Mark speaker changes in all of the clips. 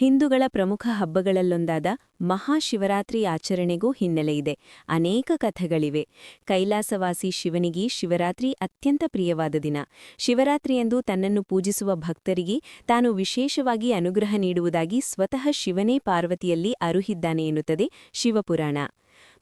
Speaker 1: ಹಿಂದೂಗಳ ಪ್ರಮುಖ ಹಬ್ಬಗಳಲ್ಲೊಂದಾದ ಮಹಾಶಿವರಾತ್ರಿ ಆಚರಣೆಗೂ ಹಿನ್ನೆಲೆಯಿದೆ ಅನೇಕ ಕಥೆಗಳಿವೆ. ಕೈಲಾಸವಾಸಿ ಶಿವನಿಗೆ ಶಿವರಾತ್ರಿ ಅತ್ಯಂತ ಪ್ರಿಯವಾದ ದಿನ. ಶಿವರಾತ್ರಿಯಂದು ತನ್ನನ್ನು ಪೂಜಿಸುವ ಭಕ್ತರಿಗೆ ತಾನು ವಿಶೇಷವಾಗಿ ಅನುಗ್ರಹ ನೀಡುವುದಾಗಿ ಸ್ವತಃ ಶಿವನೇ ಪಾರ್ವತಿಯಲ್ಲಿ ಅರುಹಿದ್ದಾನೆ ಎನ್ನುತ್ತದೆ ಶಿವಪುರಾಣ.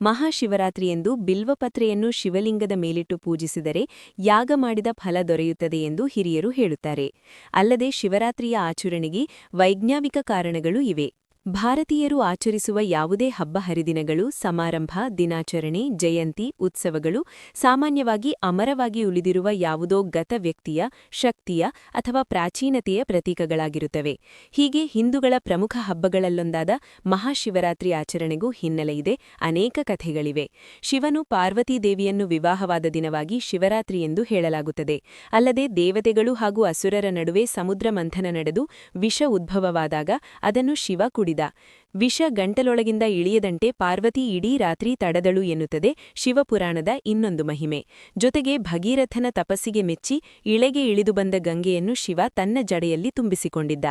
Speaker 1: ಮಹಾಶಿವರಾತ್ರಿಯೆಂದು ಬಿಲ್ವಪತ್ರೆಯನ್ನು ಶಿವಲಿಂಗದ ಮೇಲಿಟ್ಟು ಪೂಜಿಸಿದರೆ ಯಾಗ ಮಾಡಿದ ಫಲ ದೊರೆಯುತ್ತದೆ ಎಂದು ಹಿರಿಯರು ಹೇಳುತ್ತಾರೆ. ಅಲ್ಲದೆ ಶಿವರಾತ್ರಿಯ ಆಚರಣೆಗೆ ವೈಜ್ಞಾನಿಕ ಕಾರಣಗಳೂ ಇವೆ. ಭಾರತೀಯರು ಆಚರಿಸುವ ಯಾವುದೇ ಹಬ್ಬ ಹರಿದಿನಗಳು, ಸಮಾರಂಭ, ದಿನಾಚರಣೆ, ಜಯಂತಿ, ಉತ್ಸವಗಳು ಸಾಮಾನ್ಯವಾಗಿ ಅಮರವಾಗಿ ಉಳಿದಿರುವ ಯಾವುದೋ ಗತ ವ್ಯಕ್ತಿಯ, ಶಕ್ತಿಯ ಅಥವಾ ಪ್ರಾಚೀನತೆಯ ಪ್ರತೀಕಗಳಾಗಿರುತ್ತವೆ. ಹೀಗೆ ಹಿಂದೂಗಳ ಪ್ರಮುಖ ಹಬ್ಬಗಳಲ್ಲೊಂದಾದ ಮಹಾಶಿವರಾತ್ರಿ ಆಚರಣೆಗೂ ಹಿನ್ನೆಲೆಯಿದೆ ಅನೇಕ ಕಥೆಗಳಿವೆ. ಶಿವನು ಪಾರ್ವತೀ ದೇವಿಯನ್ನು ವಿವಾಹವಾದ ದಿನವಾಗಿ ಶಿವರಾತ್ರಿ ಎಂದು ಹೇಳಲಾಗುತ್ತದೆ. ಅಲ್ಲದೆ ದೇವತೆಗಳು ಹಾಗೂ ಅಸುರರ ನಡುವೆ ಸಮುದ್ರ ಮಂಥನ ನಡೆದು ವಿಷ ಉದ್ಭವವಾದಾಗ ಅದನ್ನು ಶಿವ ಕುಡಿದ vida. ವಿಷ ಗಂಟಲೊಳಗಿಂದ ಇಳಿಯದಂತೆ ಪಾರ್ವತಿ ಇಡೀ ರಾತ್ರಿ ತಡದಳು ಎನ್ನುತ್ತದೆ ಶಿವಪುರಾಣದ ಇನ್ನೊಂದು ಮಹಿಮೆ. ಜೊತೆಗೆ ಭಗೀರಥನ ತಪಸ್ಸಿಗೆ ಮೆಚ್ಚಿ ಇಳೆಗೆ ಇಳಿದು ಬಂದ ಗಂಗೆಯನ್ನು ಶಿವ ತನ್ನ ಜಡೆಯಲ್ಲಿ ತುಂಬಿಸಿಕೊಂಡಿದ್ದ.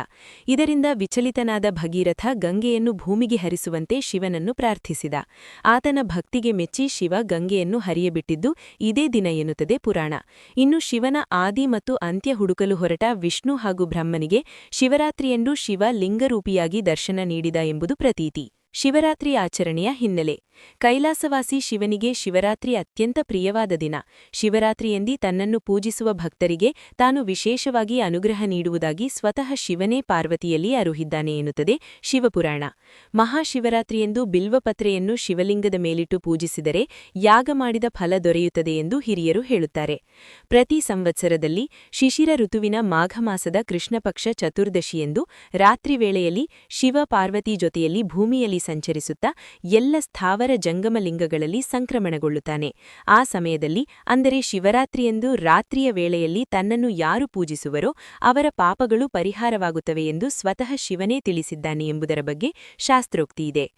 Speaker 1: ಇದರಿಂದ ವಿಚಲಿತನಾದ ಭಗೀರಥ ಗಂಗೆಯನ್ನು ಭೂಮಿಗೆ ಹರಿಸುವಂತೆ ಶಿವನನ್ನು ಪ್ರಾರ್ಥಿಸಿದ. ಆತನ ಭಕ್ತಿಗೆ ಮೆಚ್ಚಿ ಶಿವ ಗಂಗೆಯನ್ನು ಹರಿಯಬಿಟ್ಟಿದ್ದು ಇದೇ ದಿನ ಎನ್ನುತ್ತದೆ ಪುರಾಣ. ಇನ್ನು ಶಿವನ ಆದಿ ಮತ್ತು ಅಂತ್ಯ ಹುಡುಕಲು ಹೊರಟ ವಿಷ್ಣು ಹಾಗೂ ಬ್ರಹ್ಮನಿಗೆ ಶಿವರಾತ್ರಿಯಂದು ಶಿವ ಲಿಂಗರೂಪಿಯಾಗಿ ದರ್ಶನ ನೀಡಿದ ಎಂಬುದು ಪ್ರತೀತಿ ಶಿವರಾತ್ರಿ ಆಚರಣೆಯ ಹಿನ್ನೆಲೆ. ಕೈಲಾಸವಾಸಿ ಶಿವನಿಗೆ ಶಿವರಾತ್ರಿ ಅತ್ಯಂತ ಪ್ರಿಯವಾದ ದಿನ. ಶಿವರಾತ್ರಿಯೆಂದಿ ತನ್ನನ್ನು ಪೂಜಿಸುವ ಭಕ್ತರಿಗೆ ತಾನು ವಿಶೇಷವಾಗಿ ಅನುಗ್ರಹ ನೀಡುವುದಾಗಿ ಸ್ವತಃ ಶಿವನೇ ಪಾರ್ವತಿಯಲ್ಲಿ ಅರುಹಿದ್ದಾನೆ ಎನ್ನುತ್ತದೆ ಶಿವಪುರಾಣ. ಮಹಾಶಿವರಾತ್ರಿಯೆಂದು ಬಿಲ್ವಪತ್ರೆಯನ್ನು ಶಿವಲಿಂಗದ ಮೇಲಿಟ್ಟು ಪೂಜಿಸಿದರೆ ಯಾಗ ಮಾಡಿದ ಫಲ ದೊರೆಯುತ್ತದೆ ಎಂದು ಹಿರಿಯರು ಹೇಳುತ್ತಾರೆ. ಪ್ರತಿ ಸಂವತ್ಸರದಲ್ಲಿ ಶಿಶಿರ ಋತುವಿನ ಮಾಘ ಮಾಸದ ಕೃಷ್ಣಪಕ್ಷ ಚತುರ್ದಶಿಯೆಂದು ರಾತ್ರಿ ವೇಳೆಯಲ್ಲಿ ಶಿವ ಪಾರ್ವತಿ ಜೊತೆಯಲ್ಲಿ ಭೂಮಿಯಲ್ಲಿ ಸಂಚರಿಸುತ್ತಾ ಎಲ್ಲ ಸ್ಥಾವರ ಜಂಗಮಲಿಂಗಗಳಲ್ಲಿ ಸಂಕ್ರಮಣಗೊಳ್ಳುತ್ತಾನೆ. ಆ ಸಮಯದಲ್ಲಿ, ಅಂದರೆ ಶಿವರಾತ್ರಿಯಂದು ರಾತ್ರಿಯ ವೇಳೆಯಲ್ಲಿ ತನ್ನನ್ನು ಯಾರು ಪೂಜಿಸುವರೋ ಅವರ ಪಾಪಗಳು ಪರಿಹಾರವಾಗುತ್ತವೆ ಎಂದು ಸ್ವತಃ ಶಿವನೇ ತಿಳಿಸಿದ್ದಾನೆ ಎಂಬುದರ ಬಗ್ಗೆ ಶಾಸ್ತ್ರೋಕ್ತಿಯಿದೆ.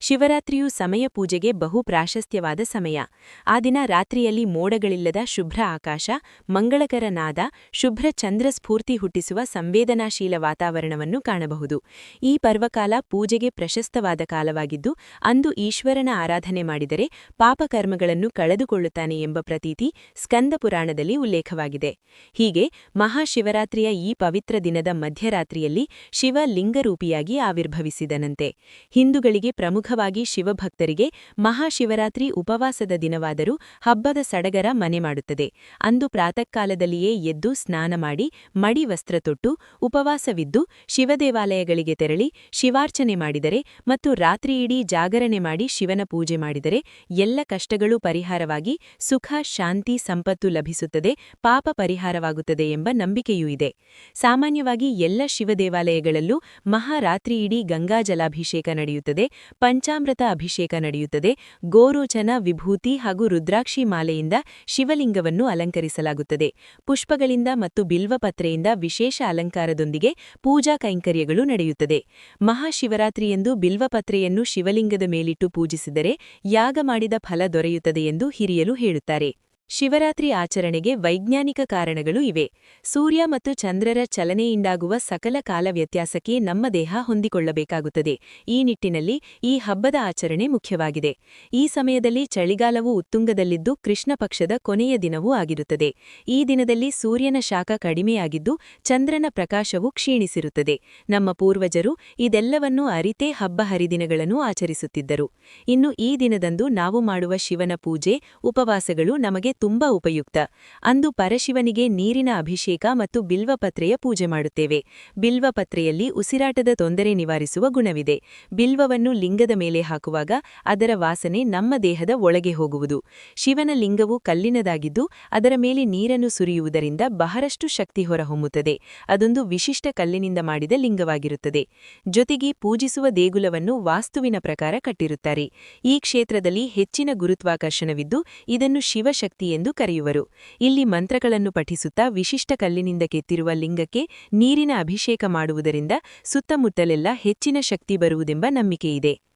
Speaker 1: ಶಿವರಾತ್ರಿಯು ಸಮಯ ಪೂಜೆಗೆ ಬಹು ಪ್ರಾಶಸ್ತ್ಯವಾದ ಸಮಯ. ಆ ದಿನ ರಾತ್ರಿಯಲ್ಲಿ ಮೋಡಗಳಿಲ್ಲದ ಶುಭ್ರ ಆಕಾಶ ಮಂಗಳಕರ ನಾದ ಶುಭ್ರ ಚಂದ್ರ ಸ್ಫೂರ್ತಿ ಹುಟ್ಟಿಸುವ ಸಂವೇದನಾಶೀಲ ವಾತಾವರಣವನ್ನು ಕಾಣಬಹುದು. ಈ ಪರ್ವಕಾಲ ಪೂಜೆಗೆ ಪ್ರಶಸ್ತವಾದ ಕಾಲವಾಗಿದ್ದು, ಅಂದು ಈಶ್ವರನ ಆರಾಧನೆ ಮಾಡಿದರೆ ಪಾಪಕರ್ಮಗಳನ್ನು ಕಳೆದುಕೊಳ್ಳುತ್ತಾನೆ ಎಂಬ ಪ್ರತೀತಿ ಸ್ಕಂದ ಪುರಾಣದಲ್ಲಿ ಉಲ್ಲೇಖವಾಗಿದೆ. ಹೀಗೆ ಮಹಾಶಿವರಾತ್ರಿಯ ಈ ಪವಿತ್ರ ದಿನದ ಮಧ್ಯರಾತ್ರಿಯಲ್ಲಿ ಶಿವ ಲಿಂಗರೂಪಿಯಾಗಿ ಆವಿರ್ಭವಿಸಿದನಂತೆ. ಹಿಂದೂಗಳಿಗೆ ಪ್ರಮುಖವಾಗಿ ಶಿವಭಕ್ತರಿಗೆ ಮಹಾಶಿವರಾತ್ರಿ ಉಪವಾಸದ ದಿನವಾದರೂ ಹಬ್ಬದ ಸಡಗರ ಮನೆ ಮಾಡುತ್ತದೆ. ಅಂದು ಪ್ರಾತಃಕಾಲದಲ್ಲಿಯೇ ಎದ್ದು ಸ್ನಾನ ಮಾಡಿ ಮಡಿ ವಸ್ತ್ರ ತೊಟ್ಟು ಉಪವಾಸವಿದ್ದು ಶಿವದೇವಾಲಯಗಳಿಗೆ ತೆರಳಿ ಶಿವಾರ್ಚನೆ ಮಾಡಿದರೆ ಮತ್ತು ರಾತ್ರಿಯಿಡೀ ಜಾಗರಣೆ ಮಾಡಿ ಶಿವನ ಪೂಜೆ ಮಾಡಿದರೆ ಎಲ್ಲ ಕಷ್ಟಗಳೂ ಪರಿಹಾರವಾಗಿ ಸುಖ, ಶಾಂತಿ, ಸಂಪತ್ತು ಲಭಿಸುತ್ತದೆ, ಪಾಪ ಪರಿಹಾರವಾಗುತ್ತದೆ ಎಂಬ ನಂಬಿಕೆಯೂ ಇದೆ. ಸಾಮಾನ್ಯವಾಗಿ ಎಲ್ಲ ಶಿವ ದೇವಾಲಯಗಳಲ್ಲೂ ಮಹಾರಾತ್ರಿಯಿಡೀ ಗಂಗಾಜಲಾಭಿಷೇಕ ನಡೆಯುತ್ತದೆ, ಪಂಚಾಮೃತ ಅಭಿಷೇಕ ನಡೆಯುತ್ತದೆ, ಗೋರೋಚನ, ವಿಭೂತಿ ಹಾಗೂ ರುದ್ರಾಕ್ಷಿ ಮಾಲೆಯಿಂದ ಶಿವಲಿಂಗವನ್ನು ಅಲಂಕರಿಸಲಾಗುತ್ತದೆ. ಪುಷ್ಪಗಳಿಂದ ಮತ್ತು ಬಿಲ್ವಪತ್ರೆಯಿಂದ ವಿಶೇಷ ಅಲಂಕಾರದೊಂದಿಗೆ ಪೂಜಾ ಕೈಂಕರ್ಯಗಳು ನಡೆಯುತ್ತದೆ. ಮಹಾಶಿವರಾತ್ರಿಯಂದು ಬಿಲ್ವಪತ್ರೆಯನ್ನು ಶಿವಲಿಂಗದ ಮೇಲಿಟ್ಟು ಪೂಜಿಸಿದರೆ ಯಾಗ ಮಾಡಿದ ಫಲ ದೊರೆಯುತ್ತದೆ ಎಂದು ಹಿರಿಯಲು ಹೇಳುತ್ತಾರೆ. ಶಿವರಾತ್ರಿ ಆಚರಣೆಗೆ ವೈಜ್ಞಾನಿಕ ಕಾರಣಗಳು ಇವೆ. ಸೂರ್ಯ ಮತ್ತು ಚಂದ್ರರ ಚಲನೆಯಿಂದಾಗುವ ಸಕಲ ಕಾಲ ವ್ಯತ್ಯಾಸಕ್ಕೆ ನಮ್ಮ ದೇಹ ಹೊಂದಿಕೊಳ್ಳಬೇಕಾಗುತ್ತದೆ. ಈ ನಿಟ್ಟಿನಲ್ಲಿ ಈ ಹಬ್ಬದ ಆಚರಣೆ ಮುಖ್ಯವಾಗಿದೆ. ಈ ಸಮಯದಲ್ಲಿ ಚಳಿಗಾಲವು ಉತ್ತುಂಗದಲ್ಲಿದ್ದು ಕೃಷ್ಣ ಪಕ್ಷದ ಕೊನೆಯ ದಿನವೂ ಆಗಿರುತ್ತದೆ. ಈ ದಿನದಲ್ಲಿ ಸೂರ್ಯನ ಶಾಖ ಕಡಿಮೆಯಾಗಿದ್ದು ಚಂದ್ರನ ಪ್ರಕಾಶವು ಕ್ಷೀಣಿಸಿರುತ್ತದೆ. ನಮ್ಮ ಪೂರ್ವಜರು ಇದೆಲ್ಲವನ್ನೂ ಅರಿತೇ ಹಬ್ಬ ಹರಿದಿನಗಳನ್ನು ಆಚರಿಸುತ್ತಿದ್ದರು. ಇನ್ನು ಈ ದಿನದಂದು ನಾವು ಮಾಡುವ ಶಿವನ ಪೂಜೆ, ಉಪವಾಸಗಳು ನಮಗೆ ತುಂಬಾ ಉಪಯುಕ್ತ. ಅಂದು ಪರಶಿವನಿಗೆ ನೀರಿನ ಅಭಿಷೇಕ ಮತ್ತು ಬಿಲ್ವಪತ್ರೆಯ ಪೂಜೆ ಮಾಡುತ್ತೇವೆ. ಬಿಲ್ವಪತ್ರೆಯಲ್ಲಿ ಉಸಿರಾಟದ ತೊಂದರೆ ನಿವಾರಿಸುವ ಗುಣವಿದೆ. ಬಿಲ್ವವನ್ನು ಲಿಂಗದ ಮೇಲೆ ಹಾಕುವಾಗ ಅದರ ವಾಸನೆ ನಮ್ಮ ದೇಹದ ಒಳಗೆ ಹೋಗುವುದು. ಶಿವನ ಲಿಂಗವು ಕಲ್ಲಿನದಾಗಿದ್ದು ಅದರ ಮೇಲೆ ನೀರನ್ನು ಸುರಿಯುವುದರಿಂದ ಬಹಳಷ್ಟು ಶಕ್ತಿ ಹೊರಹೊಮ್ಮುತ್ತದೆ. ಅದೊಂದು ವಿಶಿಷ್ಟ ಕಲ್ಲಿನಿಂದ ಮಾಡಿದ ಲಿಂಗವಾಗಿರುತ್ತದೆ. ಜೊತೆಗೆ ಪೂಜಿಸುವ ದೇಗುಲವನ್ನು ವಾಸ್ತುವಿನ ಪ್ರಕಾರ ಕಟ್ಟಿರುತ್ತಾರೆ. ಈ ಕ್ಷೇತ್ರದಲ್ಲಿ ಹೆಚ್ಚಿನ ಗುರುತ್ವಾಕರ್ಷಣವಿದ್ದು ಇದನ್ನು ಶಿವಶಕ್ತಿ ಎಂದು ಕರೆಯುವರು. ಇಲ್ಲಿ ಮಂತ್ರಗಳನ್ನು ಪಠಿಸುತ್ತಾ ವಿಶಿಷ್ಟ ಕಲ್ಲಿನಿಂದ ಕೆತ್ತಿರುವ ಲಿಂಗಕ್ಕೆ ನೀರಿನ ಅಭಿಷೇಕ ಮಾಡುವುದರಿಂದ ಸುತ್ತಮುತ್ತಲೆಲ್ಲ ಹೆಚ್ಚಿನ ಶಕ್ತಿ ಬರುವುದೆಂಬ ನಂಬಿಕೆಯಿದೆ.